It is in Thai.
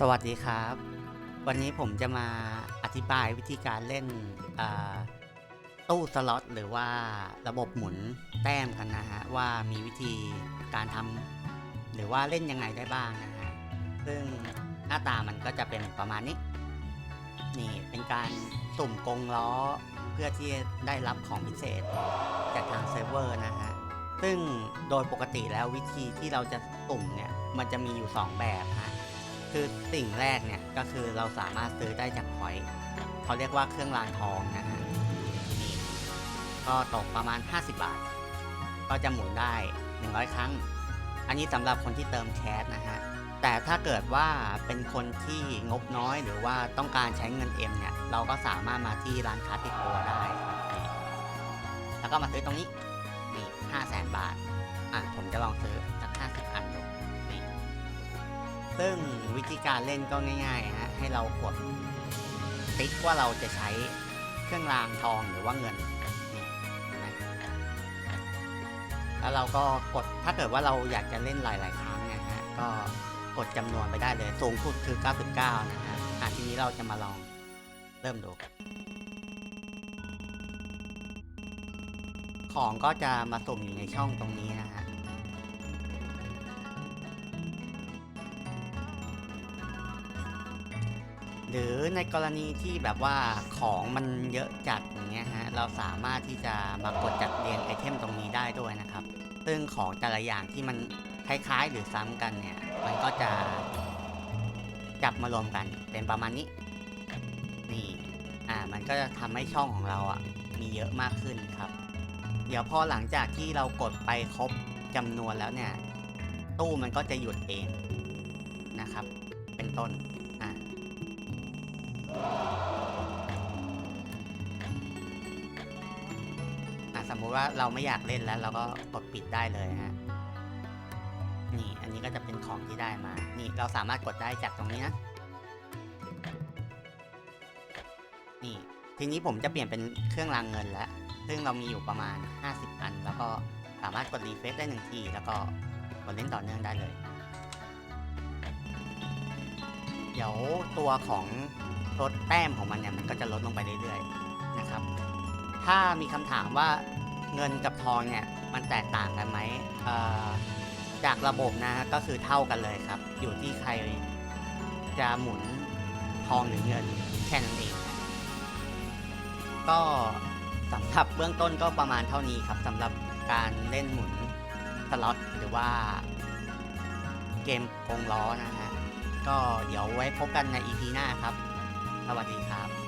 สวัสดีครับ วันนี้ผมจะมาอธิบายวิธีการเล่นตู้สล็อตหรือว่าระบบหมุนแต้มกันนะฮะ ว่ามีวิธีการทำหรือว่าเล่นยังไงได้บ้างนะฮะ ซึ่งหน้าตามันก็จะเป็นประมาณนี้ นี่เป็นการสุ่มกงล้อเพื่อที่ได้รับของพิเศษจากทางเซิร์ฟเวอร์นะฮะ ซึ่งโดยปกติแล้ววิธีที่เราจะสุ่มเนี่ย มันจะมีอยู่ 2 แบบฮะ คือสิ่งแรกเนี่ยก็คือเราสามารถซื้อได้จากพอยต์เขาเรียกว่าเครื่องรางทองนะฮะก็ตกประมาณ 50 บาท ก็จะหมุนได้ 100 ครั้ง อันนี้สำหรับคนที่เติมแคสนะฮะ แต่ถ้าเกิดว่าเป็นคนที่งบน้อยหรือว่าต้องการใช้เงินเอ็มเนี่ย เราก็สามารถมาที่ร้านค้าติดตัวได้ แล้วก็มาซื้อตรงนี้ นี่ห้าแสนบาท อะ ผมจะลองซื้อ ซึ่งวิธีการเล่นก็ง่ายๆฮะให้เรากดติ๊กว่าเราจะใช้เครื่องรางทองหรือว่าเงินแล้วเราก็กดถ้าเกิดว่าเราอยากจะเล่นหลาย ๆ ครั้งนะฮะก็กดจำนวนไปได้เลยสูงสุดคือ 99 นะฮะอะทีนี้เราจะมาลองเริ่มดู ของก็จะมาสุ่มอยู่ในช่องตรงนี้นะฮะ หรือในกรณีที่แบบว่าของมันเยอะจัดอย่างเงี้ยฮะเราสามารถที่จะมากดจัดเรียงไอเทมตรงนี้ได้ด้วยนะครับ ซึ่งของแต่ละอย่างที่มันคล้ายๆ หรือซ้ำกันเนี่ย มันก็จะจับมารวมกันเป็นประมาณนี้ นี่อ่ามันก็จะทำให้ช่องของเราอะมีเยอะมากขึ้นครับ เดี๋ยวพอหลังจากที่เรากดไปครบจำนวนแล้วเนี่ย ตู้มันก็จะหยุดเองนะครับ เป็นต้น สมมุติว่าเราไม่อยากเล่นแล้ว เราก็กดปิดได้เลยฮะนี่อันนี้ก็จะเป็นของที่ได้มา นี่เราสามารถกดได้จากตรงนี้นะ นี่ทีนี้ผมจะเปลี่ยนเป็นเครื่องรางเงินแล้ว ซึ่งเรามีอยู่ประมาณ 50 อัน แล้วก็สามารถกดรีเฟซได้หนึ่งที แล้วก็กดเล่นต่อเนื่องได้เลย เดี๋ยวตัวของลดแต้มของมันเนี่ยมันก็จะลดลงไปเรื่อยๆนะครับ ถ้ามีคำถามว่าเงินกับทองเนี่ยมันแตกต่างกันไหมเอ่อจากระบบนะก็คือเท่ากันเลยครับ อยู่ที่ใครจะหมุนทองหรือเงินแค่นั้นเอง ก็สำหรับเบื้องต้นก็ประมาณเท่านี้ครับสำหรับการเล่นหมุนสล็อตหรือว่าเกมกงล้อนะฮะ ก็เดี๋ยวไว้พบกันใน EP หน้าครับ สวัสดีครับ